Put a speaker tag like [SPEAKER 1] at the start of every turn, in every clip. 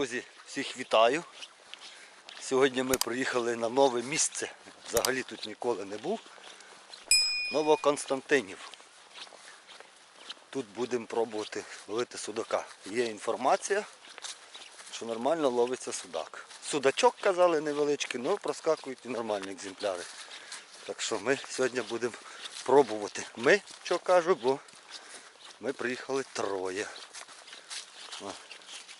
[SPEAKER 1] Друзі, всіх вітаю. Сьогодні ми приїхали на нове місце. Взагалі тут ніколи не був. Новоконстантинів. Тут будемо пробувати ловити судака. Є інформація, що нормально ловиться судак. Судачок казали невеличкий, але проскакують і нормальні екземпляри. Так що ми сьогодні будемо пробувати. Ми, що кажу, бо ми приїхали троє.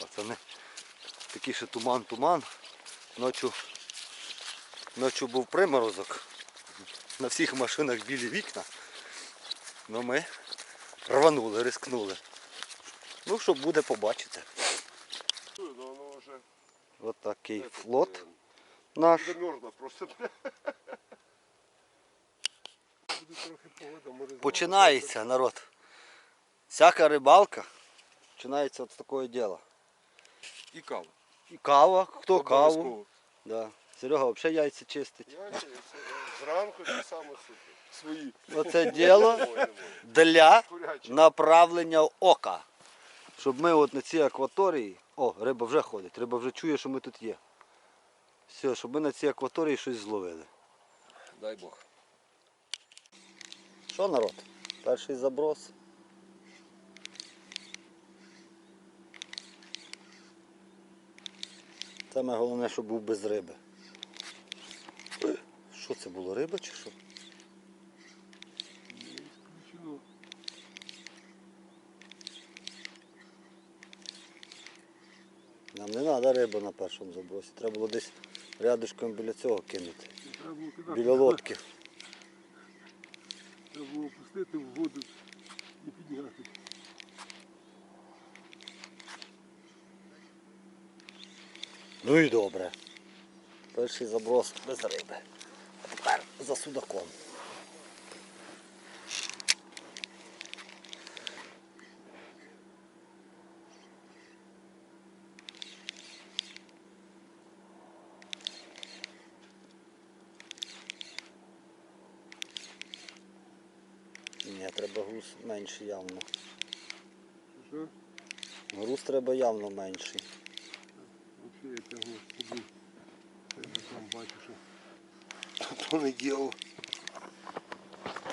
[SPEAKER 1] Пацани. Такий ще туман-туман. Ночі, ночі був приморозок. На всіх машинах білі вікна. Ну ми рванули, рискнули. Ну, що буде, побачите. Ось такий флот наш. Починається народ. Всяка рибалка починається от з такого діла.
[SPEAKER 2] І кава.
[SPEAKER 1] І кава, хто каву. Да. Серега взагалі яйця чистить.
[SPEAKER 2] Я це- це зранку це саме. Свої.
[SPEAKER 1] Оце діло для направлення ока. Щоб ми от на цій акваторії. О, риба вже ходить, риба вже чує, що ми тут є. Все, щоб ми на цій акваторії щось зловили.
[SPEAKER 2] Дай Бог.
[SPEAKER 1] Що народ? Перший заброс. Саме головне, щоб був без риби. Що це було, риба чи що? Нам не треба рибу на першому забросі. Треба було десь рядышком біля цього кинути. Біля лодки.
[SPEAKER 2] Треба було пустити в воду і підняти.
[SPEAKER 1] Ну і добре. Перший заброс без риби. А тепер за судаком. Ні, треба груз менший явно. Груз треба явно менший.
[SPEAKER 2] Я тягну собі. Я сам бачу, що то не діло.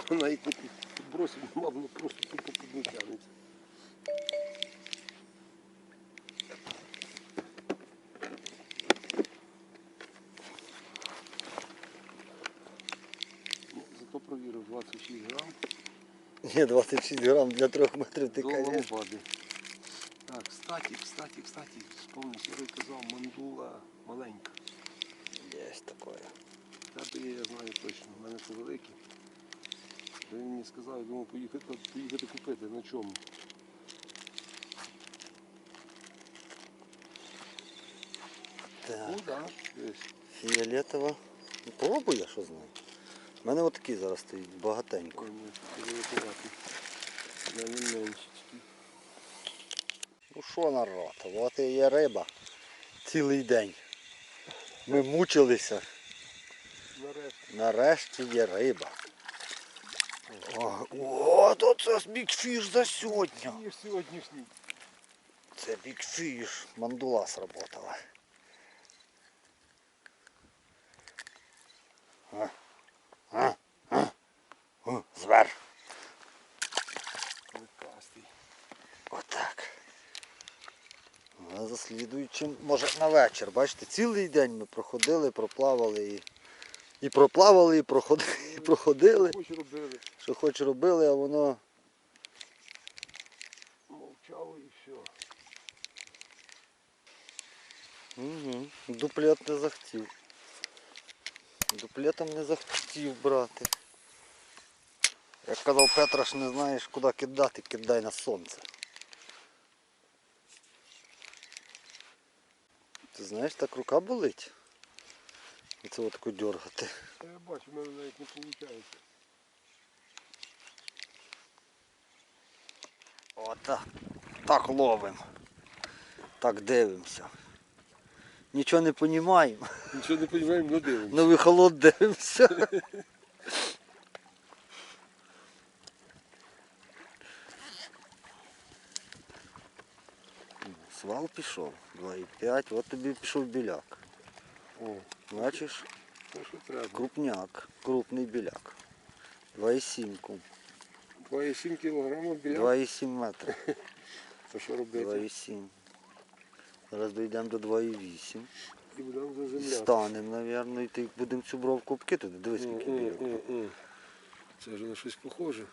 [SPEAKER 2] То навіть не підбросив, воно просто тупо під не тягнеться. Ну, Зато провірив 26 грам.
[SPEAKER 1] Ні, 26 грам для 3 метрів ти
[SPEAKER 2] До
[SPEAKER 1] конечно.
[SPEAKER 2] лампади. Кстати, кстати, кстати, вспомнив, Сергій казав, мандула маленька.
[SPEAKER 1] Є таке.
[SPEAKER 2] Тебе є, я знаю точно, в мене це великі. Він мені сказав, я думав поїхати, поїхати купити, на чому.
[SPEAKER 1] Так.
[SPEAKER 2] Ну так.
[SPEAKER 1] Фіолетова. Ну, Попробуй я що знаю. У мене отакий зараз стоїть багатенько.
[SPEAKER 2] Ой, ні, це великувати. Я не менший.
[SPEAKER 1] Ну що народ, от і є риба. Цілий день. Ми мучилися.
[SPEAKER 2] Нарешті.
[SPEAKER 1] Нарешті є риба. О, о то це бікфіш за сьогодні.
[SPEAKER 2] Сьогоднішній.
[SPEAKER 1] Це бікфіш. Мандула сработала. А, а, а. О, А за слідуючим, може на вечір. Бачите, цілий день ми проходили, проплавали і. І проплавали, і проходили, і проходили.
[SPEAKER 2] Хоч робили,
[SPEAKER 1] Що хоч робили, а воно.
[SPEAKER 2] мовчали і все.
[SPEAKER 1] Угу. Дуплет не захотів. Дуплетом не захотів брати. Як казав Петраш, не знаєш куди кидати, кидай на сонце. Ти знаєш, так рука болить. Це отаку дергати.
[SPEAKER 2] Я бачу, в мене навіть не виходить.
[SPEAKER 1] Отак. Так ловимо. Так дивимося. Нічого не розуміємо.
[SPEAKER 2] Нічого не розуміємо, але дивимося.
[SPEAKER 1] Новий холод дивимося. Свал пішов. 2,5. От тобі пішов біляк.
[SPEAKER 2] О,
[SPEAKER 1] Бачиш? Крупняк. Крупний біляк. 2,7 кум.
[SPEAKER 2] 2,7 кілограма біля.
[SPEAKER 1] 2,7 метри.
[SPEAKER 2] То що робити?
[SPEAKER 1] 2,7. Зараз дійдемо до 2,8.
[SPEAKER 2] І будемо заземляти.
[SPEAKER 1] Станемо, мабуть, і ти будемо цю бровку обкидати. Дивись, скільки біляк.
[SPEAKER 2] Це ж на щось похоже.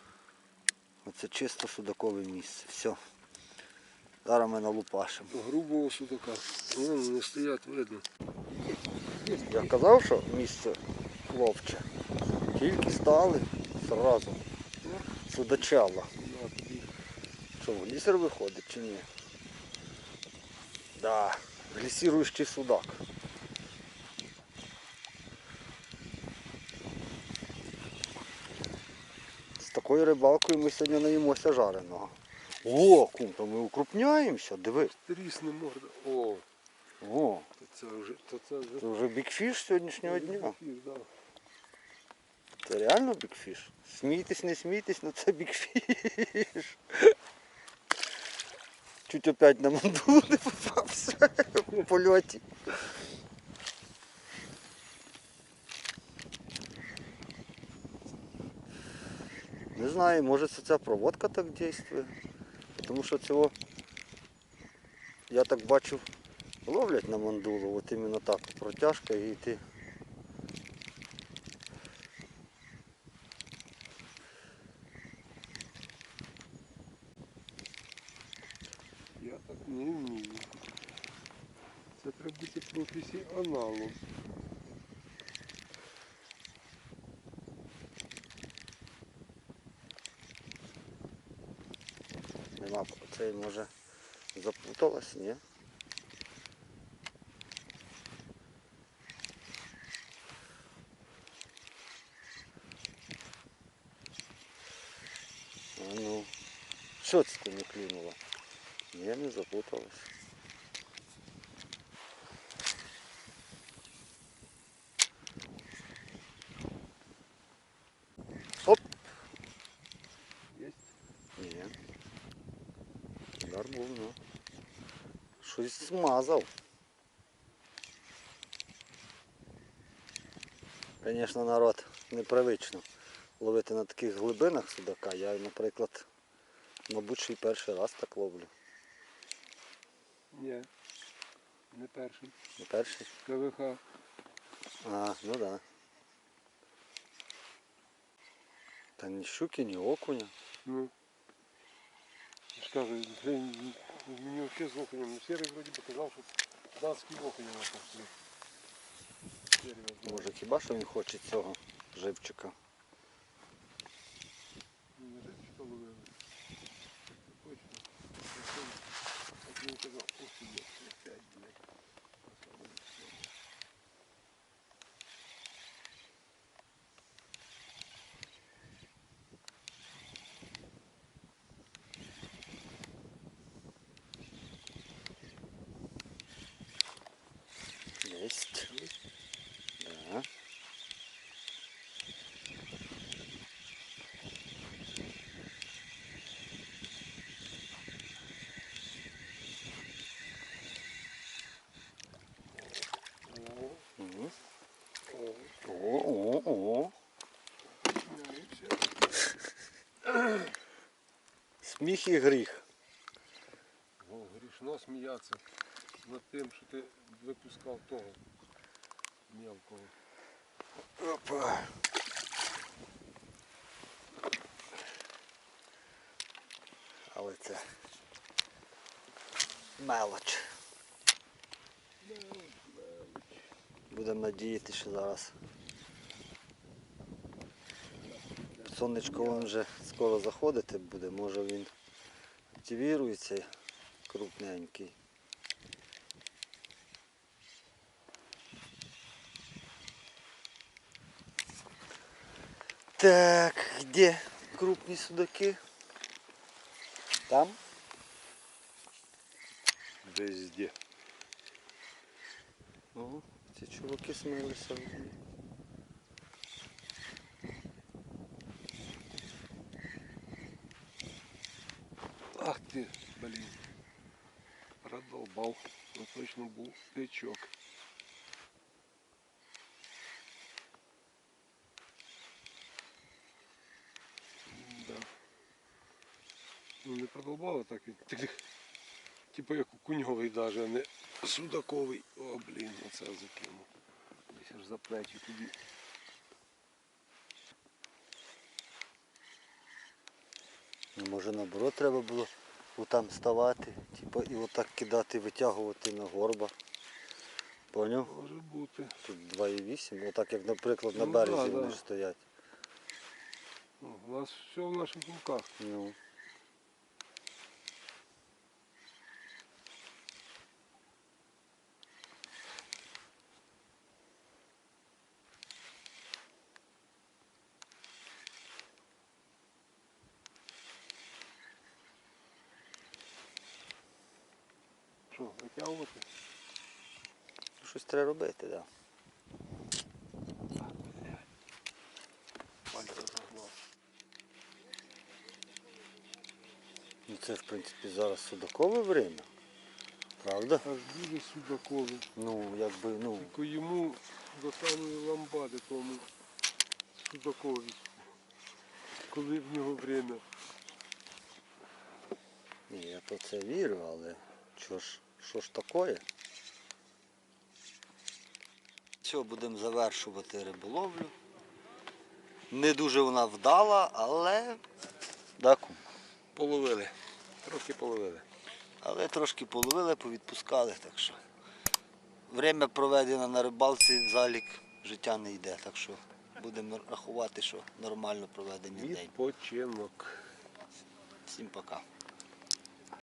[SPEAKER 1] Оце чисто судакове місце. Все. Зараз ми налупашимо.
[SPEAKER 2] Грубого судака. Вон вони стоять, видно.
[SPEAKER 1] Я казав, що місце ловче. Тільки стали зразу. Судачала. Що, глісер виходить чи ні? Да, глісіруючий судак. З такою рибалкою ми сьогодні наїмося жареного. О, кум, то ми укрупняємося, диви.
[SPEAKER 2] Трісне морда. О,
[SPEAKER 1] О,
[SPEAKER 2] то це вже, то це вже.
[SPEAKER 1] це вже бікфіш сьогоднішнього дня.
[SPEAKER 2] Фіш, да.
[SPEAKER 1] Це реально бікфіш. Смійтесь, не смійтесь, але це бікфіш. Чуть опять на мандулу не попався в польоті. Не знаю, може це ця проводка так дійствує. Тому що цього, я так бачив, ловлять на мандулу, от іменно так, протяжка і ти
[SPEAKER 2] Я так не вмію. Це треба бути професіоналом.
[SPEAKER 1] Може запуталась, ні? А ну, це ти не клюнула? Ні, не запуталась. Був, ну. Щось змазав. Звісно, народ непривично ловити на таких глибинах судака. Я, наприклад, мабуть, ще й перший раз так ловлю.
[SPEAKER 2] Ні. Не перший.
[SPEAKER 1] Не перший.
[SPEAKER 2] КВХ.
[SPEAKER 1] А, ну так. Да. Та ні щуки, ні окуня.
[SPEAKER 2] Ну. Я мне вообще с окунем. Серый вроде бы би казав, що датський окунь на.
[SPEAKER 1] Може хіба що він хоче цього живчика.
[SPEAKER 2] Не рибчика ловили. Точно. Як він казав, ух ти, є, опять, блядь.
[SPEAKER 1] Есть. Да.
[SPEAKER 2] О,
[SPEAKER 1] Мгм.
[SPEAKER 2] о,
[SPEAKER 1] О, о, о.
[SPEAKER 2] починається.
[SPEAKER 1] Сміх і гріх.
[SPEAKER 2] О, грішно сміятися над тим, що ти випускав того мелкого.
[SPEAKER 1] Опа. Але це мелоч. Будемо надіяти, що зараз сонечко вон вже скоро заходити буде, може він активірується крупненький. Так, где крупные судаки? Там?
[SPEAKER 2] Везде.
[SPEAKER 1] О, ці чуваки смилися.
[SPEAKER 2] Ах ты, блин. Продолбал. Ну, точно був тичок. Да. Ну не продолбало так він. Типа як окуньовий даже, а не судаковий. О, блін, оце закинув. Десь аж за плечі туди.
[SPEAKER 1] Ну, може наоборот треба було отам ставати, типу, і отак кидати, витягувати на горба. Поняв?
[SPEAKER 2] Може бути.
[SPEAKER 1] Тут 2,8, отак як, наприклад, на
[SPEAKER 2] Ну,
[SPEAKER 1] березі
[SPEAKER 2] да,
[SPEAKER 1] вони
[SPEAKER 2] да.
[SPEAKER 1] стоять.
[SPEAKER 2] Ну, У нас все в наших руках.
[SPEAKER 1] Ну.
[SPEAKER 2] Що, витягувати?
[SPEAKER 1] Щось треба робити, так. Да. Ну це в принципі зараз судакове время. Правда?
[SPEAKER 2] Аж дуже судаковий.
[SPEAKER 1] Ну, якби, ну,
[SPEAKER 2] Тільки йому до самої ламбади тому судакові. Коли в нього время.
[SPEAKER 1] ні, я то це вірю, але що ж, що ж таке? Все, будемо завершувати риболовлю. Не дуже вона вдала, але. Так,
[SPEAKER 2] Половили. Трохи половили.
[SPEAKER 1] але трошки половили, повідпускали, так що. Время проведено на рибалці в залік життя не йде, так що будемо рахувати, що нормально проведений день.
[SPEAKER 2] Відпочинок.
[SPEAKER 1] Всім пока.